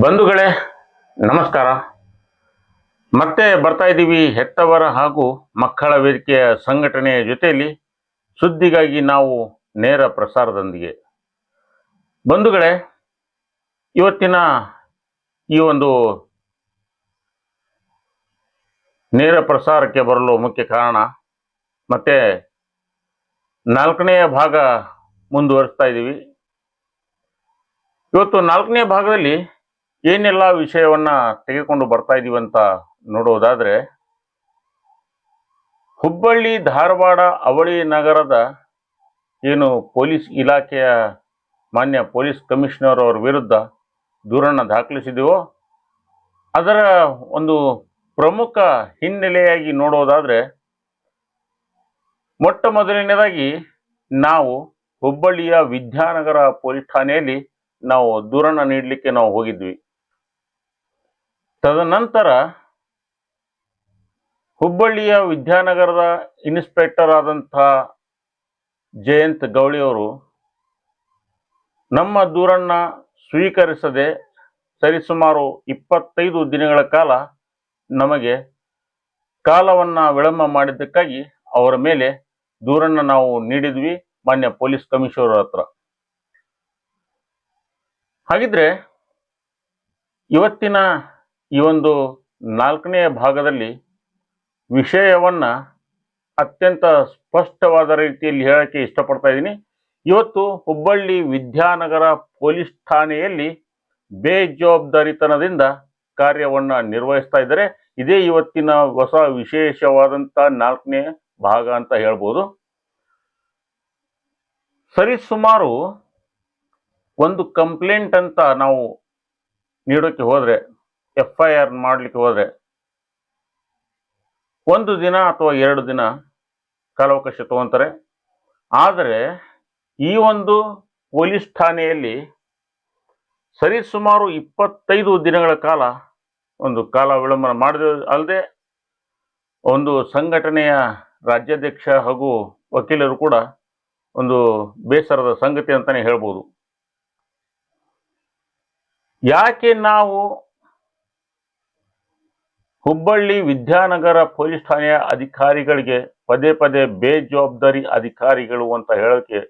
ಬಂಧುಗಳೇ, ನಮಸ್ಕಾರ. ಮತ್ತೆ ಬರ್ತಾ ಇದ್ದೀವಿ ಹೆತ್ತವರ ಹಾಗೂ ಮಕ್ಕಳ ವೇದಿಕೆಯ ಸಂಘಟನೆಯ ಜೊತೆಯಲ್ಲಿ ಸುದ್ದಿಗಾಗಿ ನಾವು ನೇರ ಪ್ರಸಾರದೊಂದಿಗೆ. ಬಂಧುಗಳೇ, ಇವತ್ತಿನ ಈ ಒಂದು ನೇರ ಪ್ರಸಾರಕ್ಕೆ ಬರಲು ಮುಖ್ಯ ಕಾರಣ, ಮತ್ತೆ ನಾಲ್ಕನೆಯ ಭಾಗ ಮುಂದುವರಿಸ್ತಾ ಇದ್ದೀವಿ. ಇವತ್ತು ನಾಲ್ಕನೇ ಭಾಗದಲ್ಲಿ ಏನೆಲ್ಲ ವಿಷಯವನ್ನ ತೆಗೆದುಕೊಂಡು ಬರ್ತಾ ಇದ್ದೀವಿ ಅಂತ ನೋಡೋದಾದರೆ, ಹುಬ್ಬಳ್ಳಿ ಧಾರವಾಡ ಅವಳಿ ನಗರದ ಏನು ಪೊಲೀಸ್ ಇಲಾಖೆಯ ಮಾನ್ಯ ಪೊಲೀಸ್ ಕಮಿಷನರ್ ಅವರ ವಿರುದ್ಧ ದೂರನ್ನು ದಾಖಲಿಸಿದೆವೋ, ಅದರ ಒಂದು ಪ್ರಮುಖ ಹಿನ್ನೆಲೆಯಾಗಿ ನೋಡೋದಾದ್ರೆ, ಮೊಟ್ಟ ಮೊದಲನೇದಾಗಿ ನಾವು ಹುಬ್ಬಳ್ಳಿಯ ವಿದ್ಯಾನಗರ ಪೊಲೀಸ್ ಠಾಣೆಯಲ್ಲಿ ನಾವು ದೂರನ್ನು ನೀಡಲಿಕ್ಕೆ ನಾವು ಹೋಗಿದ್ವಿ. ತದನಂತರ ಹುಬ್ಬಳ್ಳಿಯ ವಿದ್ಯಾನಗರದ ಇನ್ಸ್ಪೆಕ್ಟರ್ ಆದಂಥ ಜಯಂತ್ ಗೌಳಿಯವರು ನಮ್ಮ ದೂರನ್ನು ಸ್ವೀಕರಿಸದೆ ಸರಿಸುಮಾರು ಇಪ್ಪತ್ತೈದು ದಿನಗಳ ಕಾಲ ನಮಗೆ ಕಾಲವನ್ನ ವಿಳಂಬ ಮಾಡಿದ್ದಕ್ಕಾಗಿ ಅವರ ಮೇಲೆ ದೂರನ್ನು ನಾವು ನೀಡಿದ್ವಿ, ಮಾನ್ಯ ಪೊಲೀಸ್ ಕಮಿಷನರ್ ಹತ್ರ. ಹಾಗಿದ್ರೆ ಇವತ್ತಿನ ಈ ಒಂದು ನಾಲ್ಕನೆಯ ಭಾಗದಲ್ಲಿ ವಿಷಯವನ್ನು ಅತ್ಯಂತ ಸ್ಪಷ್ಟವಾದ ರೀತಿಯಲ್ಲಿ ಹೇಳೋಕ್ಕೆ ಇಷ್ಟಪಡ್ತಾ ಇದ್ದೀನಿ. ಇವತ್ತು ಹುಬ್ಬಳ್ಳಿ ವಿದ್ಯಾನಗರ ಪೊಲೀಸ್ ಠಾಣೆಯಲ್ಲಿ ಬೇಜವಾಬ್ದಾರಿತನದಿಂದ ಕಾರ್ಯವನ್ನು ನಿರ್ವಹಿಸ್ತಾ ಇದ್ದಾರೆ. ಇದೇ ಇವತ್ತಿನ ಹೊಸ ವಿಶೇಷವಾದಂಥ ನಾಲ್ಕನೇ ಭಾಗ ಅಂತ ಹೇಳ್ಬೋದು. ಸರಿಸುಮಾರು ಒಂದು ಕಂಪ್ಲೇಂಟ್ ಅಂತ ನಾವು ನೀಡೋಕ್ಕೆ ಹೋದ್ರೆ ಎಫ್ ಐ ಆರ್ ಮಾಡಲಿಕ್ಕೆ ಹೋದರೆ ಒಂದು ದಿನ ಅಥವಾ ಎರಡು ದಿನ ಕಾಲಾವಕಾಶ ತಗೊತಾರೆ. ಆದರೆ ಈ ಒಂದು ಪೊಲೀಸ್ ಠಾಣೆಯಲ್ಲಿ ಸರಿಸುಮಾರು ಇಪ್ಪತ್ತೈದು ದಿನಗಳ ಕಾಲ ಒಂದು ಕಾಲ ವಿಳಂಬನ ಮಾಡಿದ ಅಲ್ಲದೆ ಒಂದು ಸಂಘಟನೆಯ ರಾಜ್ಯಾಧ್ಯಕ್ಷ ಹಾಗೂ ವಕೀಲರು ಕೂಡ ಒಂದು ಬೇಸರದ ಸಂಗತಿ ಅಂತಾನೆ ಹೇಳ್ಬೋದು. ಯಾಕೆ ನಾವು ಹುಬ್ಬಳ್ಳಿ ವಿದ್ಯಾನಗರ ಪೊಲೀಸ್ ಠಾಣೆಯ ಅಧಿಕಾರಿಗಳಿಗೆ ಪದೇ ಪದೇ ಬೇಜವಾಬ್ದಾರಿ ಅಧಿಕಾರಿಗಳು ಅಂತ ಹೇಳೋಕೆ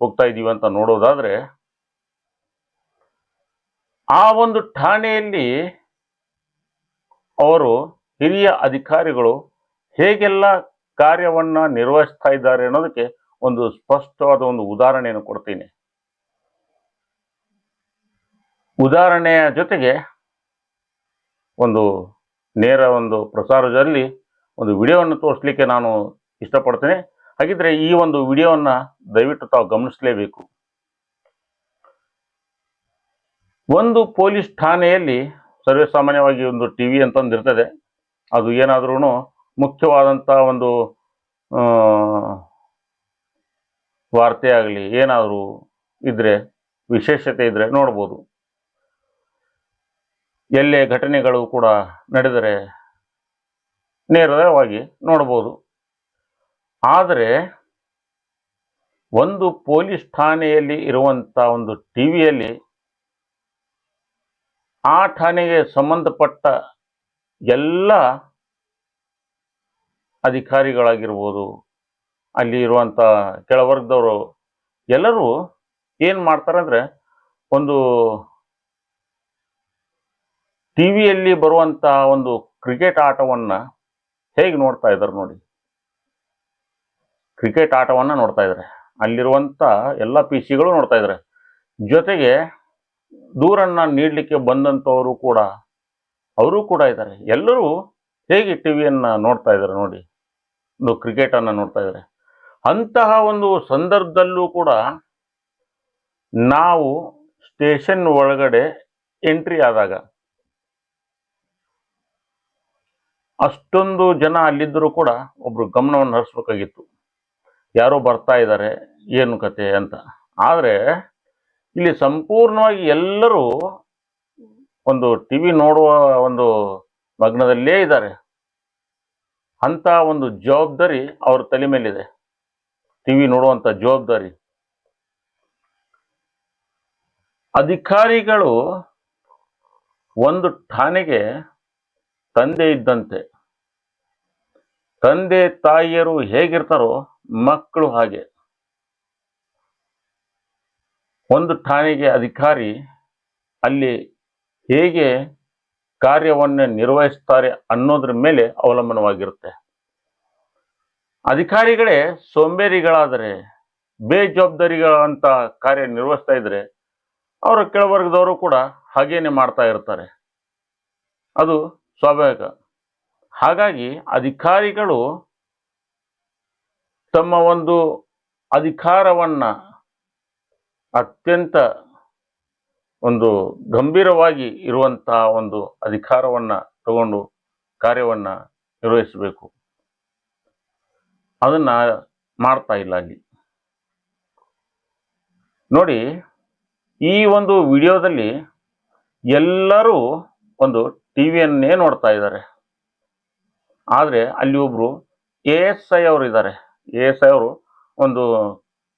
ಹೋಗ್ತಾ ಇದೀವಿ ಅಂತ ನೋಡೋದಾದ್ರೆ, ಆ ಒಂದು ಠಾಣೆಯಲ್ಲಿ ಅವರು ಹಿರಿಯ ಅಧಿಕಾರಿಗಳು ಹೇಗೆಲ್ಲ ಕಾರ್ಯವನ್ನ ನಿರ್ವಹಿಸ್ತಾ ಇದ್ದಾರೆ ಅನ್ನೋದಕ್ಕೆ ಒಂದು ಸ್ಪಷ್ಟವಾದ ಒಂದು ಉದಾಹರಣೆಯನ್ನು ಕೊಡ್ತೀನಿ. ಉದಾಹರಣೆಯ ಜೊತೆಗೆ ಒಂದು ನೇರ ಒಂದು ಪ್ರಸಾರದಲ್ಲಿ ಒಂದು ವಿಡಿಯೋವನ್ನು ತೋರಿಸ್ಲಿಕ್ಕೆ ನಾನು ಇಷ್ಟಪಡ್ತೇನೆ. ಹಾಗಿದ್ರೆ ಈ ಒಂದು ವಿಡಿಯೋವನ್ನು ದಯವಿಟ್ಟು ತಾವು ಗಮನಿಸಲೇಬೇಕು. ಒಂದು ಪೊಲೀಸ್ ಠಾಣೆಯಲ್ಲಿ ಸರ್ವೇ ಸಾಮಾನ್ಯವಾಗಿ ಒಂದು ಟಿ ವಿ ಅಂತಂದಿರ್ತದೆ ಅದು ಏನಾದ್ರೂ ಮುಖ್ಯವಾದಂಥ ಒಂದು ವಾರ್ತೆ ಆಗಲಿ, ಏನಾದರೂ ಇದ್ರೆ, ವಿಶೇಷತೆ ಇದ್ರೆ ನೋಡ್ಬೋದು. ಎಲ್ಲೇ ಘಟನೆಗಳು ಕೂಡ ನಡೆದರೆ ನೇರವಾಗಿ ನೋಡ್ಬೋದು ಆದರೆ ಒಂದು ಪೊಲೀಸ್ ಠಾಣೆಯಲ್ಲಿ ಇರುವಂಥ ಒಂದು ಟಿವಿಯಲ್ಲಿ ಆ ಠಾಣೆಗೆ ಸಂಬಂಧಪಟ್ಟ ಎಲ್ಲ ಅಧಿಕಾರಿಗಳಾಗಿರ್ಬೋದು, ಅಲ್ಲಿ ಇರುವಂಥ ಕೆಳವರ್ಗದವರು ಎಲ್ಲರೂ ಏನು ಮಾಡ್ತಾರೆ ಅಂದ್ರೆ ಒಂದು ಟಿವಿಯಲ್ಲಿ ಬರುವಂತ ಒಂದು ಕ್ರಿಕೆಟ್ ಆಟವನ್ನ ಹೇಗೆ ನೋಡ್ತಾ ಇದ್ದಾರೆ ನೋಡಿ. ಕ್ರಿಕೆಟ್ ಆಟವನ್ನ ನೋಡ್ತಾ ಇದ್ದಾರೆ. ಅಲ್ಲಿರುವಂತ ಎಲ್ಲ ಪಿ ಸಿಗಳು ನೋಡ್ತಾ ಇದ್ದಾರೆ. ಜೊತೆಗೆ ದೂರನ್ನ ನೀಡಲಿಕ್ಕೆ ಬಂದಂಥವರು ಕೂಡ, ಅವರು ಕೂಡ ಇದ್ದಾರೆ. ಎಲ್ಲರೂ ಹೇಗೆ ಟಿವಿಯನ್ನ ನೋಡ್ತಾ ಇದ್ದಾರೆ ನೋಡಿ. ಒಂದು ಕ್ರಿಕೆಟ್ ಅನ್ನ ನೋಡ್ತಾ ಇದ್ದಾರೆ. ಅಂತಹ ಒಂದು ಸಂದರ್ಭದಲ್ಲೂ ಕೂಡ ನಾವು ಸ್ಟೇಷನ್ ಒಳಗಡೆ ಎಂಟ್ರಿ ಆದಾಗ ಅಷ್ಟೊಂದು ಜನ ಅಲ್ಲಿದ್ದರೂ ಕೂಡ ಒಬ್ಬರು ಗಮನವನ್ನು ಹರಿಸ್ಬೇಕಾಗಿತ್ತು. ಯಾರೋ ಬರ್ತಾ ಇದ್ದಾರೆ, ಏನು ಕತೆ ಅಂತ. ಆದರೆ ಇಲ್ಲಿ ಸಂಪೂರ್ಣವಾಗಿ ಎಲ್ಲರೂ ಒಂದು ಟಿವಿ ನೋಡುವ ಒಂದು ಮಗ್ನದಲ್ಲೇ ಇದ್ದಾರೆ. ಅಂಥ ಒಂದು ಜವಾಬ್ದಾರಿ ಅವ್ರ ತಲೆ ಮೇಲಿದೆ. ಟಿವಿ ನೋಡುವಂಥ ಜವಾಬ್ದಾರಿ. ಅಧಿಕಾರಿಗಳು ಒಂದು ಠಾಣೆಗೆ ತಂದೆ ಇದ್ದಂತೆ. ತಂದೆ ತಾಯಿಯರು ಹೇಗಿರ್ತಾರೋ ಮಕ್ಕಳು ಹಾಗೆ. ಒಂದು ಠಾಣೆಗೆ ಅಧಿಕಾರಿ ಅಲ್ಲಿ ಹೇಗೆ ಕಾರ್ಯವನ್ನು ನಿರ್ವಹಿಸ್ತಾರೆ ಅನ್ನೋದ್ರ ಮೇಲೆ ಅವಲಂಬನವಾಗಿರುತ್ತೆ. ಅಧಿಕಾರಿಗಳೇ ಸೋಂಬೇರಿಗಳಾದರೆ, ಬೇಜವಾಬ್ದಾರಿಗಳಂತ ಕಾರ್ಯ ನಿರ್ವಹಿಸ್ತಾ ಇದ್ರೆ ಅವರ ಕೆಳವರ್ಗದವರು ಕೂಡ ಹಾಗೇನೆ ಮಾಡ್ತಾ ಇರ್ತಾರೆ. ಅದು ಸ್ವಾಭಾವಿಕ. ಹಾಗಾಗಿ ಅಧಿಕಾರಿಗಳು ತಮ್ಮ ಒಂದು ಅಧಿಕಾರವನ್ನ ಅತ್ಯಂತ ಒಂದು ಗಂಭೀರವಾಗಿ ಇರುವಂತಹ ಒಂದು ಅಧಿಕಾರವನ್ನ ತಗೊಂಡು ಕಾರ್ಯವನ್ನ ನಿರ್ವಹಿಸಬೇಕು. ಅದನ್ನ ಮಾಡ್ತಾ ಇಲ್ಲ ಅಲ್ಲಿ. ನೋಡಿ, ಈ ಒಂದು ವಿಡಿಯೋದಲ್ಲಿ ಎಲ್ಲರೂ ಒಂದು ಟಿವಿಯನ್ನೇ ನೋಡ್ತಾ ಇದ್ದಾರೆ. ಆದರೆ ಅಲ್ಲಿ ಒಬ್ಬರು ಎ ಎಸ್ ಐ ಅವರು ಇದ್ದಾರೆ. ಎ ಎಸ್ ಐ ಅವರು ಒಂದು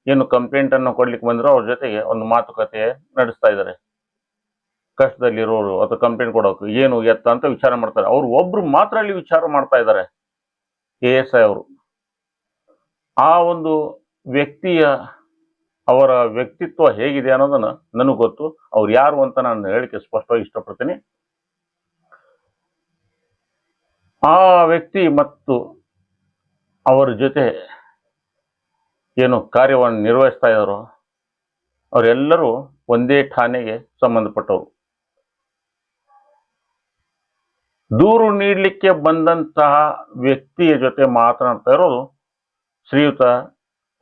ಏನು ಕಂಪ್ಲೇಂಟ್ ಅನ್ನು ಕೊಡ್ಲಿಕ್ಕೆ ಬಂದ್ರು ಅವ್ರ ಜೊತೆಗೆ ಒಂದು ಮಾತುಕತೆ ನಡೆಸ್ತಾ ಇದ್ದಾರೆ. ಕಷ್ಟದಲ್ಲಿರೋರು ಅಥವಾ ಕಂಪ್ಲೇಂಟ್ ಕೊಡೋಕೆ ಏನು ಎತ್ತ ಅಂತ ವಿಚಾರ ಮಾಡ್ತಾರೆ. ಅವರು ಒಬ್ರು ಮಾತ್ರ ಅಲ್ಲಿ ವಿಚಾರ ಮಾಡ್ತಾ ಇದ್ದಾರೆ ಎ ಎಸ್ ಐ ಅವರು. ಆ ಒಂದು ವ್ಯಕ್ತಿಯ ಅವರ ವ್ಯಕ್ತಿತ್ವ ಹೇಗಿದೆ ಅನ್ನೋದನ್ನು ನನಗೆ ಗೊತ್ತು. ಅವ್ರು ಯಾರು ಅಂತ ನಾನು ಹೇಳಿಕೆ ಸ್ಪಷ್ಟವಾಗಿ ಇಷ್ಟಪಡ್ತೀನಿ. ಆ ವ್ಯಕ್ತಿ ಮತ್ತು ಅವರ ಜೊತೆ ಏನು ಕಾರ್ಯವನ್ನು ನಿರ್ವಹಿಸ್ತಾ ಇದ್ದಾರೋ, ಅವರೆಲ್ಲರೂ ಒಂದೇ ಠಾಣೆಗೆ ಸಂಬಂಧಪಟ್ಟವರು. ದೂರು ನೀಡಲಿಕ್ಕೆ ಬಂದಂತಹ ವ್ಯಕ್ತಿಯ ಜೊತೆ ಮಾತನಾಡ್ತಾ ಇರೋದು ಶ್ರೀಯುತ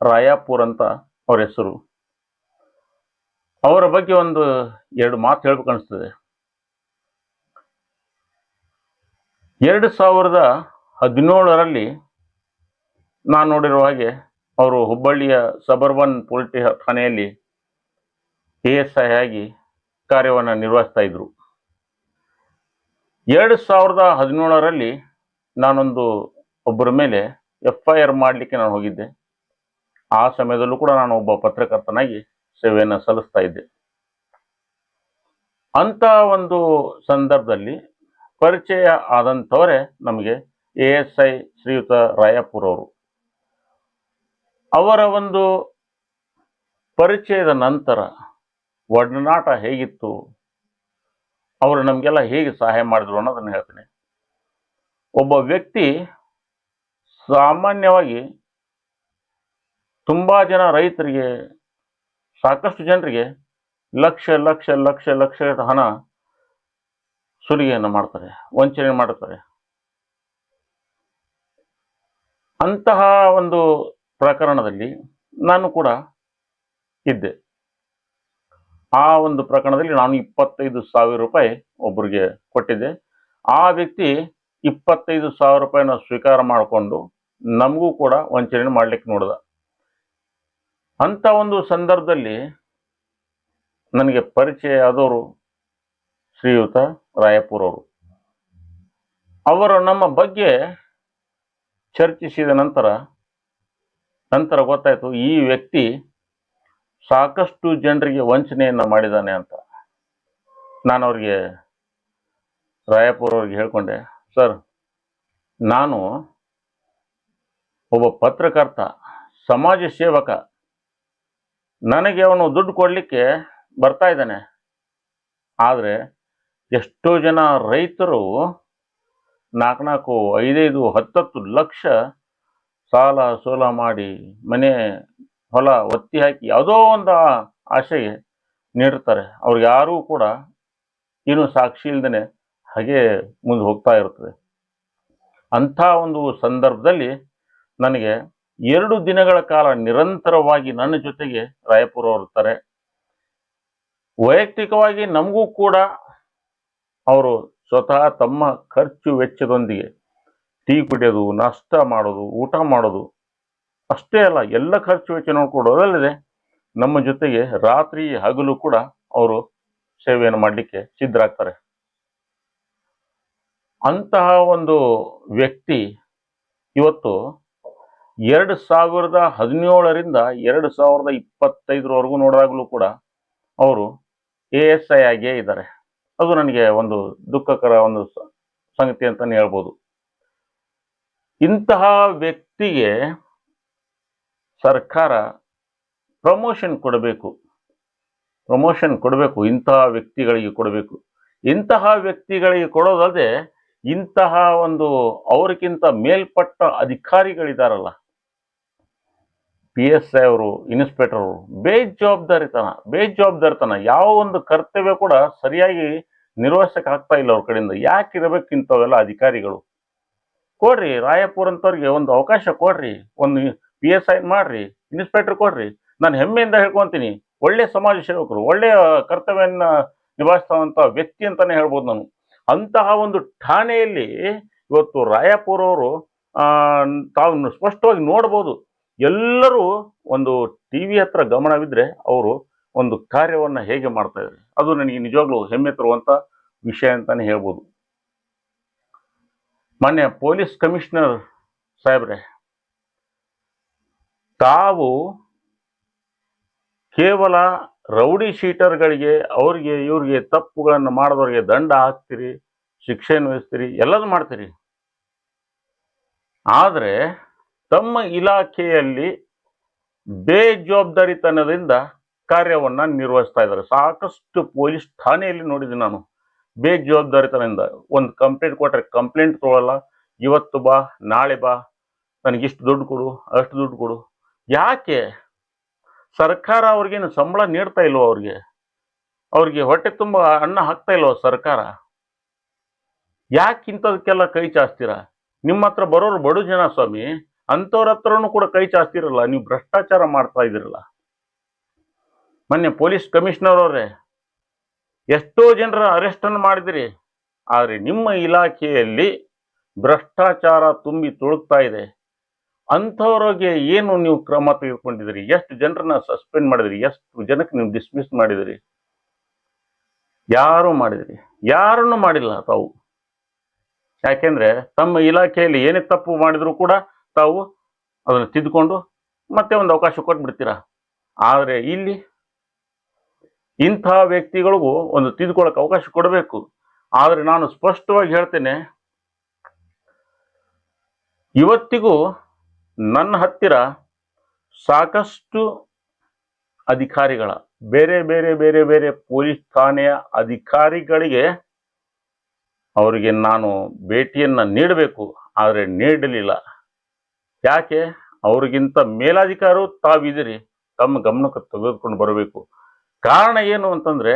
ರಾಯಾಪುರ್ ಅಂತ ಅವರ ಹೆಸರು. ಅವರ ಬಗ್ಗೆ ಒಂದು ಎರಡು ಮಾತು ಹೇಳ್ಬೇಕು ಅನಿಸ್ತದೆ. ಎರಡು ಸಾವಿರದ ಹದಿನೇಳರಲ್ಲಿ ನಾನು ನೋಡಿರುವ ಹಾಗೆ ಅವರು ಹುಬ್ಬಳ್ಳಿಯ ಸಬರ್ಬನ್ ಪೊಲಿಟಿ ಠಾಣೆಯಲ್ಲಿ ಎ ಎಸ್ ಐ ಆಗಿ ಕಾರ್ಯವನ್ನು ನಿರ್ವಹಿಸ್ತಾ ಇದ್ರು. ಎರಡು ಸಾವಿರದ ಹದಿನೇಳರಲ್ಲಿ ನಾನೊಂದು ಒಬ್ಬರ ಮೇಲೆ ಎಫ್ ಐ ಆರ್ ಮಾಡಲಿಕ್ಕೆ ನಾನು ಹೋಗಿದ್ದೆ. ಆ ಸಮಯದಲ್ಲೂ ಕೂಡ ನಾನು ಒಬ್ಬ ಪತ್ರಕರ್ತನಾಗಿ ಸೇವೆಯನ್ನು ಸಲ್ಲಿಸ್ತಾ ಇದ್ದೆ. ಅಂತ ಒಂದು ಸಂದರ್ಭದಲ್ಲಿ ಪರಿಚಯ ಆದಂಥವರೇ ನಮಗೆ ಎ ಎಸ್ ಐ ಶ್ರೀಯುತ ರಾಯಪುರ್ ಅವರು ಅವರ ಒಂದು ಪರಿಚಯದ ನಂತರ ಒಡನಾಟ ಹೇಗಿತ್ತು, ಅವರು ನಮಗೆಲ್ಲ ಹೇಗೆ ಸಹಾಯ ಮಾಡಿದ್ರು ಅನ್ನೋದನ್ನು ಹೇಳ್ತೀನಿ. ಒಬ್ಬ ವ್ಯಕ್ತಿ ಸಾಮಾನ್ಯವಾಗಿ ತುಂಬಾ ಜನ ರೈತರಿಗೆ, ಸಾಕಷ್ಟು ಜನರಿಗೆ ಲಕ್ಷ ಲಕ್ಷ ಲಕ್ಷ ಲಕ್ಷ ಹಣ ಸುಲಿಗೆಯನ್ನು ಮಾಡ್ತಾರೆ, ವಂಚನೆ ಮಾಡ್ತಾರೆ. ಅಂತಹ ಒಂದು ಪ್ರಕರಣದಲ್ಲಿ ನಾನು ಕೂಡ ಇದ್ದೆ. ಆ ಒಂದು ಪ್ರಕರಣದಲ್ಲಿ ನಾನು ಇಪ್ಪತ್ತೈದು ಸಾವಿರ ರೂಪಾಯಿ ಒಬ್ಬರಿಗೆ ಕೊಟ್ಟಿದ್ದೆ. ಆ ವ್ಯಕ್ತಿ ಇಪ್ಪತ್ತೈದು ಸಾವಿರ ರೂಪಾಯಿನ ಸ್ವೀಕಾರ ಮಾಡಿಕೊಂಡು ನಮಗೂ ಕೂಡ ವಂಚನೆ ಮಾಡ್ಲಿಕ್ಕೆ ನೋಡಿದ. ಅಂಥ ಒಂದು ಸಂದರ್ಭದಲ್ಲಿ ನನಗೆ ಪರಿಚಯ ಆದವರು ಶ್ರೀಯುತ ರಾಯಪುರ್ ಅವರು ಅವರು ನಮ್ಮ ಬಗ್ಗೆ ಚರ್ಚಿಸಿದ ನಂತರ ನಂತರ ಗೊತ್ತಾಯ್ತು ಈ ವ್ಯಕ್ತಿ ಸಾಕಷ್ಟು ಜನರಿಗೆ ವಂಚನೆಯನ್ನ ಮಾಡಿದ್ದಾನೆ ಅಂತ. ನಾನು ಅವ್ರಿಗೆ ರಾಯಪುರ್ ಅವ್ರಿಗೆ ಹೇಳ್ಕೊಂಡೆ, ಸರ್, ನಾನು ಒಬ್ಬ ಪತ್ರಕರ್ತ, ಸಮಾಜ ಸೇವಕ. ನನಗೆ ಅವನು ದುಡ್ಡು ಕೊಡಲಿಕ್ಕೆ ಬರ್ತಾ ಇದ್ದಾನೆ. ಆದರೆ ಎಷ್ಟೋ ಜನ ರೈತರು ನಾಲ್ಕು ನಾಲ್ಕು ಐದೈದು, ಹತ್ತತ್ತು ಲಕ್ಷ ಸಾಲ ಸೋಲ ಮಾಡಿ ಮನೆ ಹೊಲ ಒತ್ತಿ ಹಾಕಿ ಯಾವುದೋ ಒಂದು ಆಶೆಗೆ ನೀಡ್ತಾರೆ. ಅವ್ರಿಗೆ ಯಾರೂ ಕೂಡ ಏನು ಸಾಕ್ಷಿ ಇಲ್ದೇ ಹಾಗೆ ಮುಂದೆ ಹೋಗ್ತಾ ಇರ್ತದೆ. ಅಂಥ ಒಂದು ಸಂದರ್ಭದಲ್ಲಿ ನನಗೆ ಎರಡು ದಿನಗಳ ಕಾಲ ನಿರಂತರವಾಗಿ ನನ್ನ ಜೊತೆಗೆ ರಾಯಪುರ ಇರ್ತಾರೆ. ವೈಯಕ್ತಿಕವಾಗಿ ನಮಗೂ ಕೂಡ ಅವರು ಸ್ವತಃ ತಮ್ಮ ಖರ್ಚು ವೆಚ್ಚದೊಂದಿಗೆ ಟೀ ಕುಡಿಯೋದು, ನಾಷ್ಟ ಮಾಡೋದು, ಊಟ ಮಾಡೋದು, ಅಷ್ಟೇ ಅಲ್ಲ, ಎಲ್ಲ ಖರ್ಚು ವೆಚ್ಚ ನೋಡ್ಕೊಡೋದಲ್ಲದೆ ನಮ್ಮ ಜೊತೆಗೆ ರಾತ್ರಿ ಹಗಲು ಕೂಡ ಅವರು ಸೇವೆಯನ್ನು ಮಾಡಲಿಕ್ಕೆ ಸಿದ್ಧರಾಗ್ತಾರೆ. ಅಂತಹ ಒಂದು ವ್ಯಕ್ತಿ ಇವತ್ತು ಎರಡು ಸಾವಿರದ ಹದಿನೇಳರಿಂದ ಎರಡು ಸಾವಿರದ ಇಪ್ಪತ್ತೈದರವರೆಗೂ ನೋಡಿದಾಗಲೂ ಕೂಡ ಅವರು ಎ ಎಸ್ ಐ ಆಗಿಯೇ ಇದ್ದಾರೆ. ಅದು ನನಗೆ ಒಂದು ದುಃಖಕರ ಒಂದು ಸಂಗತಿ ಅಂತಾನೆ ಹೇಳ್ಬೋದು. ಇಂತಹ ವ್ಯಕ್ತಿಗೆ ಸರ್ಕಾರ ಪ್ರಮೋಷನ್ ಕೊಡಬೇಕು. ಪ್ರಮೋಷನ್ ಕೊಡಬೇಕು ಇಂತಹ ವ್ಯಕ್ತಿಗಳಿಗೆ ಕೊಡಬೇಕು. ಇಂತಹ ವ್ಯಕ್ತಿಗಳಿಗೆ ಕೊಡೋದಲ್ಲದೆ ಇಂತಹ ಒಂದು ಅವರಿಗಿಂತ ಮೇಲ್ಪಟ್ಟ ಅಧಿಕಾರಿಗಳಿದಾರಲ್ಲ ಪಿ ಎಸ್ ಐ ಅವರು ಇನ್ಸ್ಪೆಕ್ಟರ್ ಅವರು, ಬೇಜವಾಬ್ದಾರಿತನ ಬೇಜವಾಬ್ದಾರಿತನ, ಯಾವ ಒಂದು ಕರ್ತವ್ಯ ಕೂಡ ಸರಿಯಾಗಿ ನಿರ್ವಹಿಸಕ್ಕೆ ಆಗ್ತಾ ಇಲ್ಲ ಅವ್ರ ಕಡೆಯಿಂದ. ಯಾಕೆ ಇರಬೇಕು ಇಂಥವೆಲ್ಲ ಅಧಿಕಾರಿಗಳು? ಕೊಡ್ರಿ ರಾಯಪುರ ಅಂತವ್ರಿಗೆ ಒಂದು ಅವಕಾಶ ಕೊಡ್ರಿ, ಒಂದು ಪಿ ಎಸ್ ಐ ಮಾಡ್ರಿ ಇನ್ಸ್ಪೆಕ್ಟರ್ ಕೊಡ್ರಿ. ನಾನು ಹೆಮ್ಮೆಯಿಂದ ಹೇಳ್ಕೊಂತೀನಿ, ಒಳ್ಳೆ ಸಮಾಜ ಸೇವಕರು, ಒಳ್ಳೆಯ ಕರ್ತವ್ಯನ ನಿಭಾಯಿಸ್ತವಂತ ವ್ಯಕ್ತಿ ಅಂತಾನೆ ಹೇಳ್ಬೋದು ನಾನು. ಅಂತಹ ಒಂದು ಠಾಣೆಯಲ್ಲಿ ಇವತ್ತು ರಾಯಪುರವರು ತಾವು ಸ್ಪಷ್ಟವಾಗಿ ನೋಡ್ಬೋದು. ಎಲ್ಲರೂ ಒಂದು ಟಿವಿ ಹತ್ರ ಗಮನವಿದ್ರೆ ಅವರು ಒಂದು ಕಾರ್ಯವನ್ನ ಹೇಗೆ ಮಾಡ್ತಾ ಇದ್ದಾರೆ. ಅದು ನನಗೆ ನಿಜವಾಗ್ಲೂ ಹೆಮ್ಮೆ ತರುವಂತ ವಿಷಯ ಅಂತಾನೆ ಹೇಳ್ಬೋದು. ಮಾನ್ಯ ಪೊಲೀಸ್ ಕಮಿಷನರ್ ಸಾಹೇಬ್ರೆ, ತಾವು ಕೇವಲ ರೌಡಿ ಶೀಟರ್ಗಳಿಗೆ ಅವ್ರಿಗೆ ಇವ್ರಿಗೆ ತಪ್ಪುಗಳನ್ನು ಮಾಡಿದವ್ರಿಗೆ ದಂಡ ಹಾಕ್ತೀರಿ ಶಿಕ್ಷೆಯನ್ನು ವಹಿಸ್ತೀರಿ ಎಲ್ಲದೂ ಮಾಡ್ತೀರಿ. ಆದರೆ ತಮ್ಮ ಇಲಾಖೆಯಲ್ಲಿ ಬೇಜವಾಬ್ದಾರಿತನದಿಂದ ಕಾರ್ಯವನ್ನ ನಿರ್ವಹಿಸ್ತಾ ಇದ್ದಾರೆ. ಸಾಕಷ್ಟು ಪೊಲೀಸ್ ಠಾಣೆಯಲ್ಲಿ ನೋಡಿದ್ದೀನಿ ನಾನು. ಬೇಜವಾಬ್ದಾರಿತನದಿಂದ. ಒಂದು ಕಂಪ್ಲೇಂಟ್ ಕೊಟ್ಟರೆ ಕಂಪ್ಲೇಂಟ್ ತಗೊಳ್ಳಲ್ಲ ಇವತ್ತು ಬಾ, ನಾಳೆ ಬಾ. ನನಗಿಷ್ಟು ದುಡ್ಡು ಕೊಡು, ಅಷ್ಟು ದುಡ್ಡು ಕೊಡು. ಯಾಕೆ? ಸರ್ಕಾರ ಅವ್ರಿಗೇನು ಸಂಬಳ ನೀಡ್ತಾ ಇಲ್ವೋ ಅವ್ರಿಗೆ? ಅವ್ರಿಗೆ ಹೊಟ್ಟೆ ತುಂಬ ಅನ್ನ ಹಾಕ್ತಾ ಇಲ್ವೋ ಸರ್ಕಾರ? ಯಾಕೆ ಇಂಥದಕ್ಕೆಲ್ಲ ಕೈ ಚಾಸ್ತೀರಾ ನಿಮ್ಮ ಹತ್ರ ಬರೋರು ಬಡು ಜನ ಸ್ವಾಮಿ. ಅಂಥವ್ರ ಹತ್ರನೂ ಕೂಡ ಕೈ ಚಾಚ್ತಿರಲ್ಲ ನೀವು ಭ್ರಷ್ಟಾಚಾರ ಮಾಡ್ತಾ ಇದ್ದೀರಲ್ಲ. ಮೊನ್ನೆ ಪೊಲೀಸ್ ಕಮಿಷನರ್ ಅವರೇ, ಎಷ್ಟೋ ಜನರ ಅರೆಸ್ಟನ್ನು ಮಾಡಿದಿರಿ ಆದರೆ ನಿಮ್ಮ ಇಲಾಖೆಯಲ್ಲಿ ಭ್ರಷ್ಟಾಚಾರ ತುಂಬಿ ತುಳುಕ್ತಾ ಇದೆ. ಅಂಥವ್ರಿಗೆ ಏನು ನೀವು ಕ್ರಮ ತೆಗೆದುಕೊಂಡಿದ್ದೀರಿ? ಎಷ್ಟು ಜನರನ್ನ ಸಸ್ಪೆಂಡ್ ಮಾಡಿದಿರಿ ಎಷ್ಟು ಜನಕ್ಕೆ ನೀವು ಡಿಸ್ಮಿಸ್ ಮಾಡಿದಿರಿ ಯಾರು ಮಾಡಿದಿರಿ ಯಾರನ್ನು ಮಾಡಿಲ್ಲ ತಾವು. ಯಾಕೆಂದ್ರೆ ತಮ್ಮ ಇಲಾಖೆಯಲ್ಲಿ ಏನೇ ತಪ್ಪು ಮಾಡಿದ್ರು ಕೂಡ ತಾವು ಅದನ್ನು ತಿದ್ದುಕೊಂಡು ಮತ್ತೆ ಒಂದು ಅವಕಾಶ ಕೊಟ್ಬಿಡ್ತೀರಾ? ಆದರೆ ಇಲ್ಲಿ ಇಂಥ ವ್ಯಕ್ತಿಗಳಿಗೂ ಒಂದು ತಿದ್ದುಕೊಳ್ಳೋಕೆ ಅವಕಾಶ ಕೊಡಬೇಕು. ಆದರೆ ನಾನು ಸ್ಪಷ್ಟವಾಗಿ ಹೇಳ್ತೇನೆ, ಇವತ್ತಿಗೂ ನನ್ನ ಹತ್ತಿರ ಸಾಕಷ್ಟು ಅಧಿಕಾರಿಗಳ, ಬೇರೆ ಬೇರೆ ಬೇರೆ ಬೇರೆ ಪೊಲೀಸ್ ಠಾಣೆಯ ಅಧಿಕಾರಿಗಳಿಗೆ ಅವರಿಗೆ ನಾನು ಭೇಟಿಯನ್ನು ನೀಡಬೇಕು. ಆದರೆ ನೀಡಲಿಲ್ಲ. ಯಾಕೆ ಅವ್ರಿಗಿಂತ ಮೇಲಾಧಿಕಾರರು ತಾವಿದಿರಿ, ತಮ್ಮ ಗಮನಕ್ಕೆ ತೆಗೆದುಕೊಂಡು ಬರಬೇಕು. ಕಾರಣ ಏನು ಅಂತಂದ್ರೆ,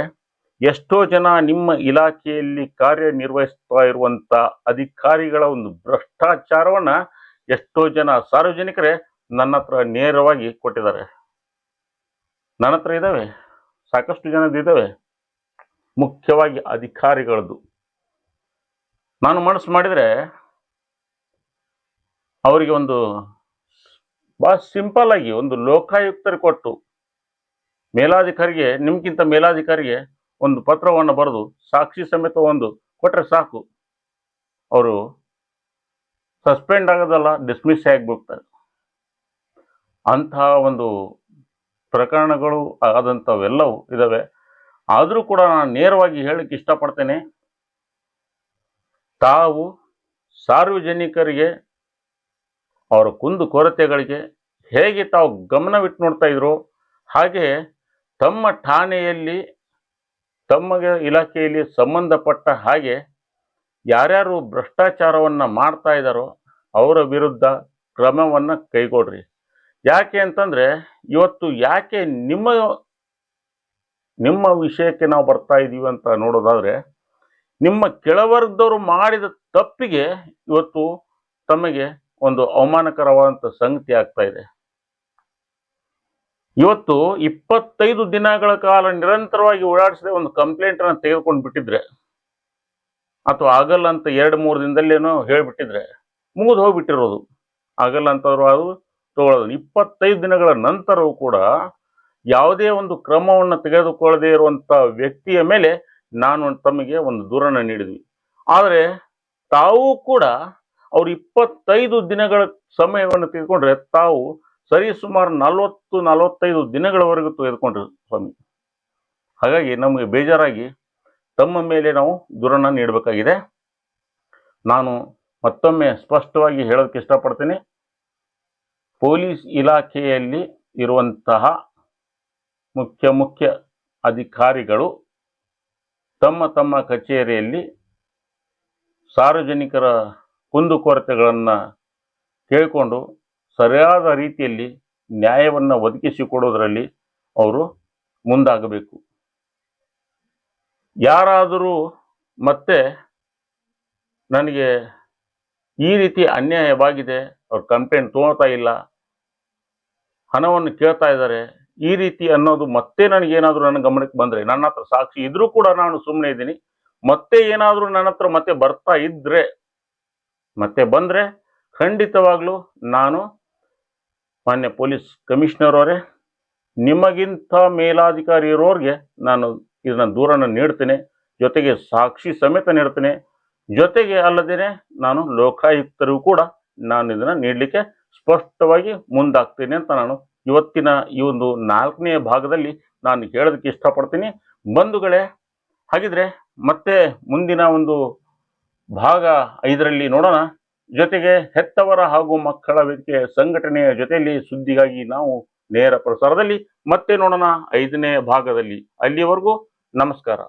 ಎಷ್ಟೋ ಜನ ನಿಮ್ಮ ಇಲಾಖೆಯಲ್ಲಿ ಕಾರ್ಯನಿರ್ವಹಿಸ್ತಾ ಇರುವಂತ ಅಧಿಕಾರಿಗಳ ಒಂದು ಭ್ರಷ್ಟಾಚಾರವನ್ನ ಎಷ್ಟೋ ಜನ ಸಾರ್ವಜನಿಕರೇ ನನ್ನ ಹತ್ರ ನೇರವಾಗಿ ಕೊಟ್ಟಿದ್ದಾರೆ. ನನ್ನ ಹತ್ರ ಇದ್ದಾವೆ ಸಾಕಷ್ಟು ಜನದ್ದು ಇದ್ದಾವೆ ಮುಖ್ಯವಾಗಿ ಅಧಿಕಾರಿಗಳದ್ದು. ನಾನು ಮನಸ್ಸು ಮಾಡಿದರೆ ಅವರಿಗೆ ಒಂದು ಭಾಳ ಸಿಂಪಲ್ ಆಗಿ ಒಂದು ಲೋಕಾಯುಕ್ತರು ಕೊಟ್ಟು ಮೇಲಾಧಿಕಾರಿಗೆ, ನಿಮ್ಗಿಂತ ಮೇಲಾಧಿಕಾರಿಗೆ ಒಂದು ಪತ್ರವನ್ನು ಬರೆದು, ಸಾಕ್ಷಿ ಸಮೇತ ಒಂದು ಕೊಟ್ರೆ ಸಾಕು. ಅವರು ಸಸ್ಪೆಂಡ್ ಆಗೋದಲ್ಲ ಡಿಸ್ಮಿಸ್ ಆಗಿಬಿಡ್ತಾರೆ ಅಂತಹ ಒಂದು ಪ್ರಕರಣಗಳು ಆದಂಥವೆಲ್ಲವೂ ಇದ್ದಾವೆ ಆದರೂ ಕೂಡ ನಾನು ನೇರವಾಗಿ ಹೇಳಕ್ಕೆ ಇಷ್ಟಪಡ್ತೇನೆ, ತಾವು ಸಾರ್ವಜನಿಕರಿಗೆ ಅವರ ಕುಂದು ಕೊರತೆಗಳಿಗೆ ಹೇಗೆ ತಾವು ಗಮನವಿಟ್ಟು ನೋಡ್ತಾ ಇದ್ರು ಹಾಗೆ ತಮ್ಮ ಠಾಣೆಯಲ್ಲಿ, ತಮಗೆ ಇಲಾಖೆಯಲ್ಲಿ ಸಂಬಂಧಪಟ್ಟ ಹಾಗೆ ಯಾರ್ಯಾರು ಭ್ರಷ್ಟಾಚಾರವನ್ನು ಮಾಡ್ತಾ ಇದ್ದಾರೋ ಅವರ ವಿರುದ್ಧ ಕ್ರಮವನ್ನು ಕೈಗೊಳ್ರಿ. ಯಾಕೆ ಅಂತಂದರೆ ಇವತ್ತು ಯಾಕೆ ನಿಮ್ಮ ನಿಮ್ಮ ವಿಷಯಕ್ಕೆ ನಾವು ಬರ್ತಾ ಇದ್ದೀವಿ ಅಂತ ನೋಡೋದಾದರೆ ನಿಮ್ಮ ಕೆಳವರ್ಗದವರು ಮಾಡಿದ ತಪ್ಪಿಗೆ ಇವತ್ತು ತಮಗೆ ಒಂದು ಅವಮಾನಕರವಾದಂಥ ಸಂಗತಿ ಆಗ್ತಾ ಇದೆ. ಇವತ್ತು ಇಪ್ಪತ್ತೈದು ದಿನಗಳ ಕಾಲ ನಿರಂತರವಾಗಿ ಓಡಾಡಿಸದೆ ಒಂದು ಕಂಪ್ಲೇಂಟ್ ಅನ್ನ ತೆಗೆದುಕೊಂಡು ಬಿಟ್ಟಿದ್ರೆ, ಅಥವಾ ಆಗಲ್ಲ ಅಂತ ಎರಡು ಮೂರು ದಿನದಲ್ಲೇನೋ ಹೇಳ್ಬಿಟ್ಟಿದ್ರೆ ಮುಗಿದು ಹೋಗ್ಬಿಟ್ಟಿರೋದು. ಆಗಲ್ಲ ಅಂತವ್ರು ಅದು ತಗೊಳ್ಳೋದು. ಇಪ್ಪತ್ತೈದು ದಿನಗಳ ನಂತರವೂ ಕೂಡ ಯಾವುದೇ ಒಂದು ಕ್ರಮವನ್ನು ತೆಗೆದುಕೊಳ್ಳದೇ ಇರುವಂತ ವ್ಯಕ್ತಿಯ ಮೇಲೆ ನಾನು ತಮಗೆ ಒಂದು ದೂರನ್ನ ನೀಡಿದ್ವಿ. ಆದರೆ ತಾವು ಕೂಡ ಅವ್ರು ಇಪ್ಪತ್ತೈದು ದಿನಗಳ ಸಮಯವನ್ನು ತೆಗೆದುಕೊಂಡ್ರೆ ತಾವು ಸರಿ ಸುಮಾರು ನಲವತ್ತು, ನಲವತ್ತೈದು ದಿನಗಳವರೆಗೂ ತೆಗೆದುಕೊಂಡ್ರು ಸ್ವಾಮಿ. ಹಾಗಾಗಿ ನಮಗೆ ಬೇಜಾರಾಗಿ ತಮ್ಮ ಮೇಲೆ ನಾವು ದೂರನ್ನು ನೀಡಬೇಕಾಗಿದೆ. ನಾನು ಮತ್ತೊಮ್ಮೆ ಸ್ಪಷ್ಟವಾಗಿ ಹೇಳೋದಕ್ಕೆ ಇಷ್ಟಪಡ್ತೀನಿ. ಪೊಲೀಸ್ ಇಲಾಖೆಯಲ್ಲಿ ಇರುವಂತಹ ಮುಖ್ಯ ಮುಖ್ಯ ಅಧಿಕಾರಿಗಳು ತಮ್ಮ ತಮ್ಮ ಕಚೇರಿಯಲ್ಲಿ ಸಾರ್ವಜನಿಕರ ಕುಂದುಕೊರತೆಗಳನ್ನು ಕೇಳಿಕೊಂಡು ಸರಿಯಾದ ರೀತಿಯಲ್ಲಿ ನ್ಯಾಯವನ್ನು ಒದಗಿಸಿಕೊಡೋದರಲ್ಲಿ ಅವರು ಮುಂದಾಗಬೇಕು. ಯಾರಾದರೂ ಮತ್ತೆ ನನಗೆ ಈ ರೀತಿ ಅನ್ಯಾಯವಾಗಿದೆ, ಅವ್ರು ಕಂಪ್ಲೇಂಟ್ ತೊಗೊಳ್ತಾ ಇಲ್ಲ, ಹಣವನ್ನು ಕೇಳ್ತಾ ಇದ್ದಾರೆ, ಈ ರೀತಿ ಅನ್ನೋದು ಮತ್ತೆ ನನಗೇನಾದರೂ ನನ್ನ ಗಮನಕ್ಕೆ ಬಂದರೆ, ನನ್ನ ಹತ್ರ ಸಾಕ್ಷಿ ಇದ್ರೂ ಕೂಡ ನಾನು ಸುಮ್ಮನೆ ಇದ್ದೀನಿ, ಮತ್ತೆ ಏನಾದರೂ ನನ್ನ ಹತ್ರ ಮತ್ತೆ ಬರ್ತಾ ಇದ್ರೆ ಮತ್ತೆ ಬಂದರೆ ಖಂಡಿತವಾಗಲೂ ನಾನು ಮಾನ್ಯ ಪೊಲೀಸ್ ಕಮಿಷನರ್ ಅವರೇ, ನಿಮಗಿಂತ ಮೇಲಾಧಿಕಾರಿ ಇರೋರಿಗೆ ನಾನು ಇದನ್ನ ದೂರನ್ನು ನೀಡ್ತೇನೆ, ಜೊತೆಗೆ ಸಾಕ್ಷಿ ಸಮೇತ ನೀಡ್ತೇನೆ. ಜೊತೆಗೆ ಅಲ್ಲದೇ ನಾನು ಲೋಕಾಯುಕ್ತರಿಗೂ ಕೂಡ ನಾನು ಇದನ್ನು ನೀಡಲಿಕ್ಕೆ ಸ್ಪಷ್ಟವಾಗಿ ಮುಂದಾಗ್ತೇನೆ ಅಂತ ನಾನು ಇವತ್ತಿನ ಈ ಒಂದು ನಾಲ್ಕನೇ ಭಾಗದಲ್ಲಿ ನಾನು ಹೇಳೋದಕ್ಕೆ ಇಷ್ಟಪಡ್ತೀನಿ. ಬಂಧುಗಳೇ, ಹಾಗಿದ್ರೆ ಮತ್ತೆ ಮುಂದಿನ ಒಂದು ಭಾಗ ಐದರಲ್ಲಿ ನೋಡೋಣ. ಜೊತೆಗೆ ಹೆತ್ತವರ ಹಾಗೂ ಮಕ್ಕಳ ವೇದಿಕೆ ಸಂಘಟನೆಯ ಜೊತೆಯಲ್ಲಿ ಸುದ್ದಿಗಾಗಿ ನಾವು ನೇರ ಪ್ರಸಾರದಲ್ಲಿ ಮತ್ತೆ ನೋಡೋಣ ಐದನೇ ಭಾಗದಲ್ಲಿ. ಅಲ್ಲಿಯವರೆಗೂ ನಮಸ್ಕಾರ.